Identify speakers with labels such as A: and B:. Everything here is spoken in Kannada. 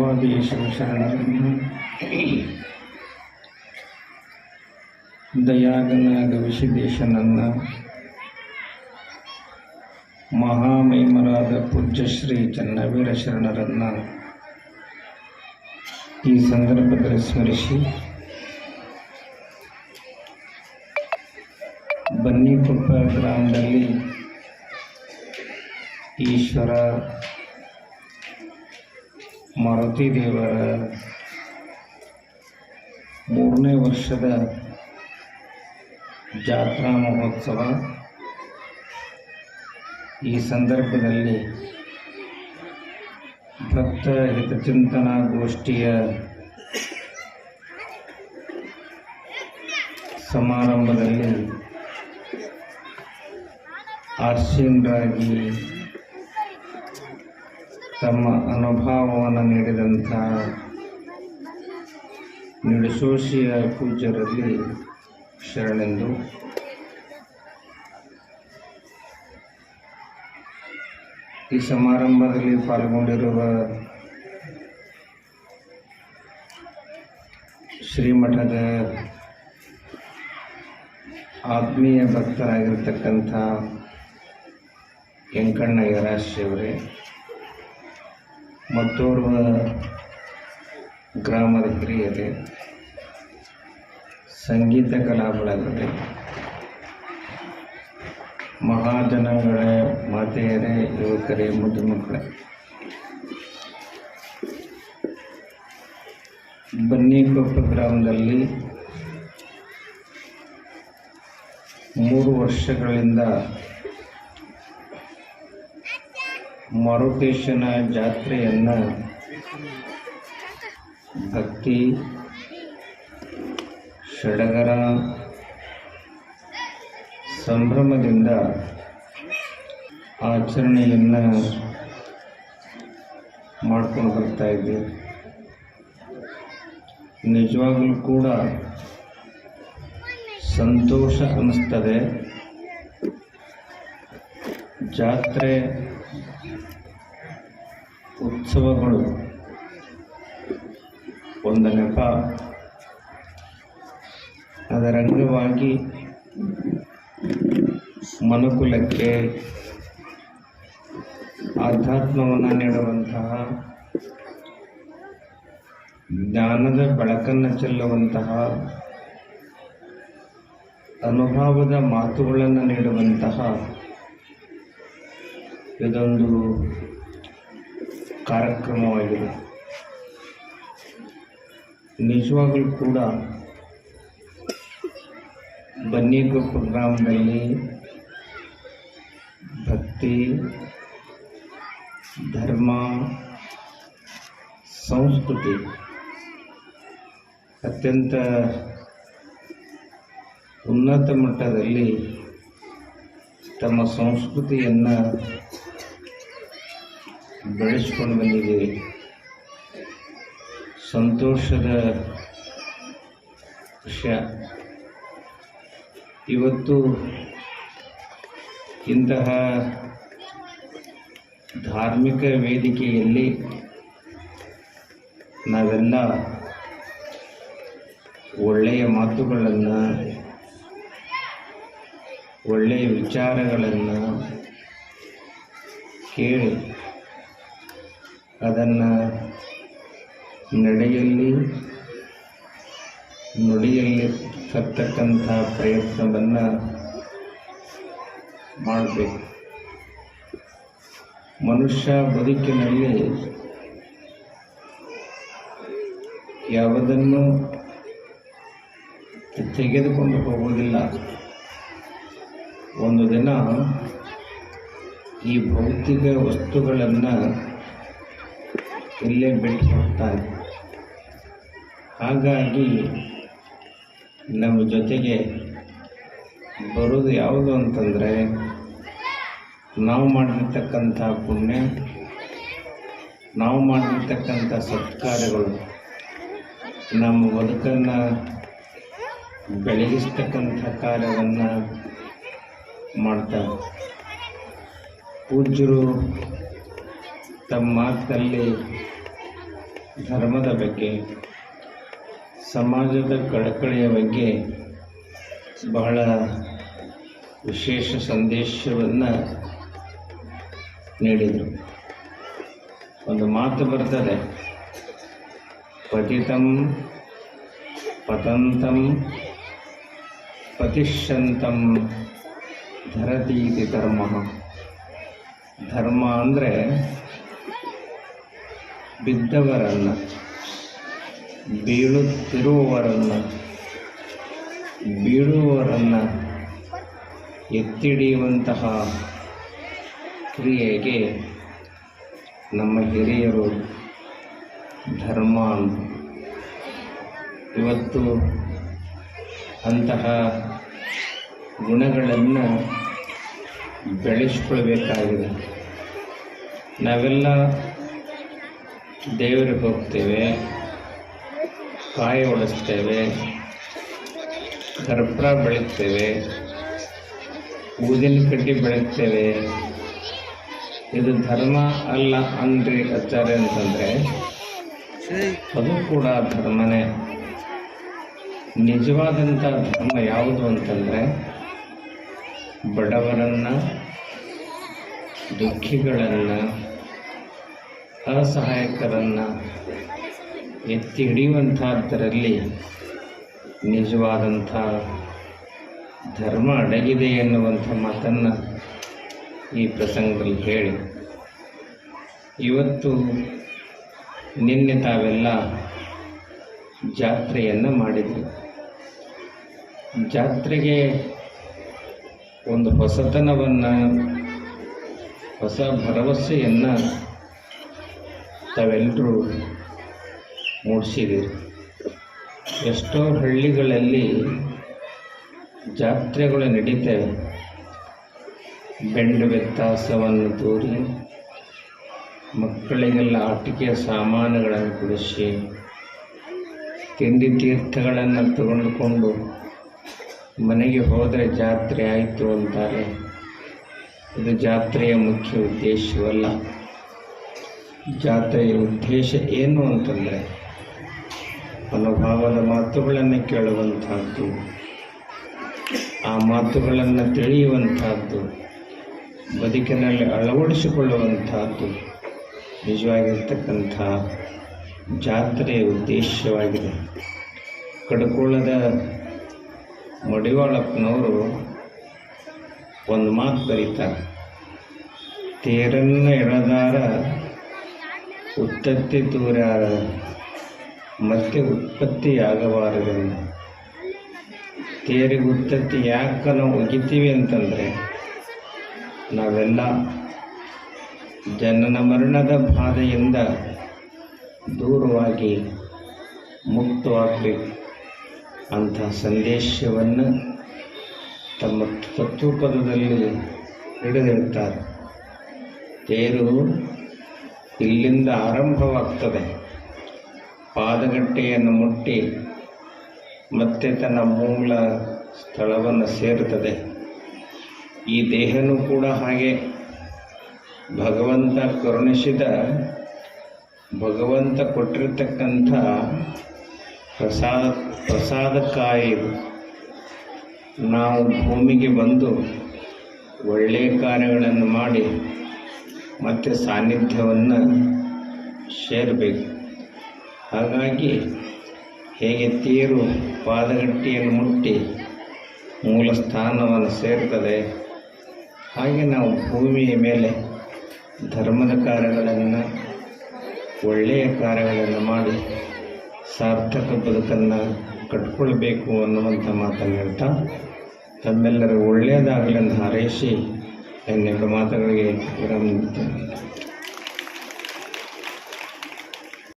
A: ಸರ್ವಾದೇಶ ಶರಣರನ್ನು ದಯಾಗನಾಗ ವಿಶಿದೇಶನನ್ನ ಮಹಾಮಹಿಮರಾದ ಪೂಜ್ಯ ಶ್ರೀ ಚನ್ನವೀರ ಶರಣರನ್ನ ಈ ಸಂದರ್ಭದಲ್ಲಿ ಸ್ಮರಿಸಿ ಬನ್ನಿಕೊಪ್ಪ ಗ್ರಾಮದಲ್ಲಿ ಈಶ್ವರ ಮಾರುತಿ ದೇವರ ಮೂರನೇ ವರ್ಷದ ಜಾತ್ರಾ ಮಹೋತ್ಸವ ಈ ಸಂದರ್ಭದಲ್ಲಿ ಭಕ್ತ ಹಿತಚಿಂತನಾ ಗೋಷ್ಠಿಯ ಸಮಾರಂಭದಲ್ಲಿ ಆರ್ಶೀನರಾಗಿ ತಮ್ಮ ಅನುಭವವನ್ನು ನೀಡಿದಂಥ ನಿಡಸೋಶಿಯ ಪೂಜ್ಯರಲ್ಲಿ ಶರಣೆಂದು ಈ ಸಮಾರಂಭದಲ್ಲಿ ಪಾಲ್ಗೊಂಡಿರುವ ಶ್ರೀಮಠದ ಆತ್ಮೀಯ ಭಕ್ತರಾಗಿರ್ತಕ್ಕಂಥ ವೆಂಕಣ್ಣ ಯರಾಶಿಯವರೇ ಮತ್ತೋರ್ವ ಗ್ರಾಮದ ಹಿರಿಯರೆ, ಸಂಗೀತ ಕಲಾ ಮಹಾಜನಗಳ ಮಹಾಜನಗಳೇ ಮಾತೆಯರೇ, ಯುವಕರೇ ಮುದ್ದು ಮಕ್ಕಳೇ ಬನ್ನಿಕೊಪ್ಪ ಗ್ರಾಮದಲ್ಲಿ ಮೂರು ವರ್ಷಗಳಿಂದ ಮಾರುತೇಶನ ಜಾತ್ರೆಯನ್ನು ಭಕ್ತಿ ಸಡಗರ ಸಂಭ್ರಮದಿಂದ ಆಚರಣೆಯನ್ನು ಮಾಡ್ಕೊಂಡು ಬರ್ತಾ ಇದ್ದೀವಿ ನಿಜವಾಗಲೂ ಕೂಡ ಸಂತೋಷ ಅನ್ನಿಸ್ತದೆ. ಜಾತ್ರೆ ಉತ್ಸವಗಳು. ಒಂದು ನೆಪ ಅದರ ಅಂಗವಾಗಿ ಮನುಕುಲಕ್ಕೆ ಆಧ್ಯಾತ್ಮವನ್ನು ನೀಡುವಂತಹ ಜ್ಞಾನದ ಬೆಳಕನ್ನು ಚೆಲ್ಲುವಂತಹ ಅನುಭವದ ಮಾತುಗಳನ್ನು ನೀಡುವಂತಹ ಇದೊಂದು ಕಾರ್ಯಕ್ರಮವಾಗಿದೆ ನಿಜವಾಗಲೂ ಕೂಡ ಬನ್ನಿಗೊಪ್ಪ ಗ್ರಾಮದಲ್ಲಿ ಭಕ್ತಿ ಧರ್ಮ ಸಂಸ್ಕೃತಿ ಅತ್ಯಂತ ಉನ್ನತ ಮಟ್ಟದಲ್ಲಿ ತಮ್ಮ ಸಂಸ್ಕೃತಿಯನ್ನು ಬೆಳೆಸ್ಕೊಂಡು ಬಂದಿದೆ ಸಂತೋಷದ ವಿಷಯ. ಇವತ್ತು ಇಂತಹ ಧಾರ್ಮಿಕ ವೇದಿಕೆಯಲ್ಲಿ ನಾವೆಲ್ಲ ಒಳ್ಳೆಯ ಮಾತುಗಳನ್ನು ಒಳ್ಳೆಯ ವಿಚಾರಗಳನ್ನು ಕೇಳಿ ಅದನ್ನು ನಡೆಯಲ್ಲಿ, ನುಡಿಯಲ್ಲಿ ತರ್ತಕ್ಕಂಥ ಪ್ರಯತ್ನವನ್ನು ಮಾಡಬೇಕು. ಮನುಷ್ಯ ಬದುಕಿನಲ್ಲಿ ಯಾವುದನ್ನು ತೆಗೆದುಕೊಂಡು ಹೋಗುವುದಿಲ್ಲ. ಒಂದು ದಿನ ಈ ಭೌತಿಕ ವಸ್ತುಗಳನ್ನು ಇಲ್ಲೇ ಹೋಗ್ತಾನೆ ಹಾಗಾಗಿ ನಮ್ಮ ಜೊತೆಗೆ ಬರೋದು ಯಾವುದು ಅಂತಂದರೆ ನಾವು ಮಾಡಿರ್ತಕ್ಕಂಥ ಪುಣ್ಯ, ನಾವು ಮಾಡಿರ್ತಕ್ಕಂಥ ಸತ್ಕಾರ್ಯಗಳು, ನಮ್ಮ ಬದುಕನ್ನು ಬೆಳಗಿಸ್ತಕ್ಕಂಥ ಕಾರ್ಯವನ್ನು ಮಾಡ್ತಾರೆ. ಪೂಜ್ಯರು ತಮ್ಮ ಮಾತಲ್ಲಿ ಧರ್ಮದ ಬಗ್ಗೆ, ಸಮಾಜದ ಕಳಕಳಿಯ ಬಗ್ಗೆ ಬಹಳ ವಿಶೇಷ ಸಂದೇಶವನ್ನು ನೀಡಿದರು. ಒಂದು ಮಾತು ಬರ್ತದೆ, ಪತಿತಂ ಪತಂತಂ ಪತಿಷ್ಯಂತಂ ಧರತೀತಿ ಧರ್ಮ ಧರ್ಮ ಅಂದರೆ ಬಿದ್ದವರನ್ನು ಬೀಳುತ್ತಿರುವವರನ್ನು ಬೀಳುವವರನ್ನು ಎತ್ತಿಡಿಯುವಂತಹ ಕ್ರಿಯೆಗೆ ನಮ್ಮ ಹಿರಿಯರು ಧರ್ಮ ಇವತ್ತು ಅಂತಹ ಗುಣಗಳನ್ನು ಬೆಳೆಸ್ಕೊಳ್ಬೇಕಾಗಿದೆ. ನಾವೆಲ್ಲ ದೇವರಿಗೆ ಹೋಗ್ತೇವೆ. ಕಾಯಿ ಒಡಿಸ್ತೇವೆ. ಕರ್ಪೂರ ಬೆಳಗ್ತೇವೆ ಊದಿನ ಕಡ್ಡಿ ಬೆಳಗ್ತೇವೆ ಇದು ಧರ್ಮ ಅಲ್ಲ ಅಂದ್ರಿ ಆಚಾರ್ಯ ಅಂತಂದರೆ, ಅದು ಕೂಡ ಧರ್ಮನೇ. ನಿಜವಾದಂಥ ಧರ್ಮ ಯಾವುದು ಅಂತಂದರೆ, ಬಡವರನ್ನು, ದುಃಖಿಗಳನ್ನು ಅಸಹಾಯಕರನ್ನು ಎತ್ತಿ ಹಿಡಿಯುವಂಥದ್ದರಲ್ಲಿ ನಿಜವಾದಂಥ ಧರ್ಮ ಅಡಗಿದೆ ಎನ್ನುವಂಥ ಮಾತನ್ನು ಈ ಪ್ರಸಂಗದಲ್ಲಿ ಹೇಳಿ. ಇವತ್ತು ನಿನ್ನೆ ತಾವೆಲ್ಲ ಜಾತ್ರೆಯನ್ನು ಮಾಡಿದರು. ಜಾತ್ರೆಗೆ ಒಂದು ಹೊಸತನವನ್ನು, ಹೊಸ ಭರವಸೆಯನ್ನು ತಾವೆಲ್ಲರೂ ಮೂಡಿಸಿದ್ದೀರಿ ಎಷ್ಟೋ ಹಳ್ಳಿಗಳಲ್ಲಿ ಜಾತ್ರೆಗಳು ನಡೀತವೆ ಬೆಂಡು ವ್ಯತ್ಯಾಸವನ್ನು ತೋರಿ ಮಕ್ಕಳಿಗೆಲ್ಲ ಆಟಿಕೆಯ ಸಾಮಾನುಗಳನ್ನು ಕೊಡಿಸಿ, ತಿಂಡಿ ತೀರ್ಥಗಳನ್ನು ತಗೊಂಡುಕೊಂಡು ಮನೆಗೆ ಹೋದರೆ ಜಾತ್ರೆ ಆಯಿತು ಅಂತಾರೆ. ಇದು ಜಾತ್ರೆಯ ಮುಖ್ಯ ಉದ್ದೇಶವಲ್ಲ. ಜಾತ್ರೆಯ ಉದ್ದೇಶ ಏನು ಅಂತಂದರೆ ಮನೋಭಾವದ ಮಾತುಗಳನ್ನು ಕೇಳುವಂಥದ್ದು ಆ ಮಾತುಗಳನ್ನು ತಿಳಿಯುವಂಥದ್ದು ಬದುಕಿನಲ್ಲಿ ಅಳವಡಿಸಿಕೊಳ್ಳುವಂಥದ್ದು ನಿಜವಾಗಿರ್ತಕ್ಕಂಥ ಜಾತ್ರೆಯ ಉದ್ದೇಶವಾಗಿದೆ. ಕಡುಕೋಳದ ಮಡಿವಾಳಪ್ಪನವರು ಒಂದು ಮಾತು ಬರೀತಾರೆ, ತೇರನ್ನ ಎಳೆದಾರ ಉತ್ತತ್ತಿ ತೂರಾರ ಮತ್ತೆ ಉತ್ಪತ್ತಿಯಾಗಬಾರದೆಂದು. ತೇರಿಗೆ ಉತ್ತತ್ತಿ ಯಾಕೆ ನಾವು ಒಗಿತೀವಿ ಅಂತಂದರೆ, ನಾವೆಲ್ಲ ಜನನ ಮರಣದ ಬಾಧೆಯಿಂದ ದೂರವಾಗಿ ಮುಕ್ತವಾಗಬೇಕು ಅಂತ ಸಂದೇಶವನ್ನು ತಮ್ಮ ತತ್ವಪದದಲ್ಲಿ ಹಿಡಿದಿರುತ್ತಾರೆ ತೇರು ಇಲ್ಲಿಂದ ಆರಂಭವಾಗ್ತದೆ. ಪಾದಗಟ್ಟೆಯನ್ನು ಮುಟ್ಟಿ ಮತ್ತೆ ತನ್ನ ಮೂಲ ಸ್ಥಳವನ್ನು ಸೇರುತ್ತದೆ. ಈ ದೇಹನೂ ಕೂಡ ಹಾಗೆ. ಭಗವಂತ ಕರುಣಿಸಿದ ಭಗವಂತ ಕೊಟ್ಟಿರ್ತಕ್ಕಂಥ ಪ್ರಸಾದ ಪ್ರಸಾದಕ್ಕಾಯಿ ನಾವು ಭೂಮಿಗೆ ಬಂದು ಒಳ್ಳೆಯ ಕಾರ್ಯಗಳನ್ನು ಮಾಡಿ ಮತ್ತೆ ಸಾನ್ನಿಧ್ಯವನ್ನು ಸೇರಬೇಕು. ಹಾಗಾಗಿ ಹೇಗೆ ತೇರು ಪಾದಗಟ್ಟಿಯನ್ನು ಮುಟ್ಟಿ ಮೂಲ ಸ್ಥಾನವನ್ನು ಸೇರ್ತದೆ, ಹಾಗೆ ನಾವು ಭೂಮಿಯ ಮೇಲೆ ಧರ್ಮದ ಕಾರ್ಯಗಳನ್ನು, ಒಳ್ಳೆಯ ಕಾರ್ಯಗಳನ್ನು ಮಾಡಿ ಸಾರ್ಥಕ ಬದುಕನ್ನು ಕಟ್ಕೊಳ್ಬೇಕು ಅನ್ನುವಂಥ ಮಾತನ್ನು ಹೇಳ್ತಾ, ತಮ್ಮೆಲ್ಲರೂ ಒಳ್ಳೆಯದಾಗಲೆಂದು ಹಾರೈಸಿ ಎನ್ನೆರಡು ಮಾತುಗಳಿಗೆ ವಿರಾಮ ನೀಡುತ್ತೇನೆ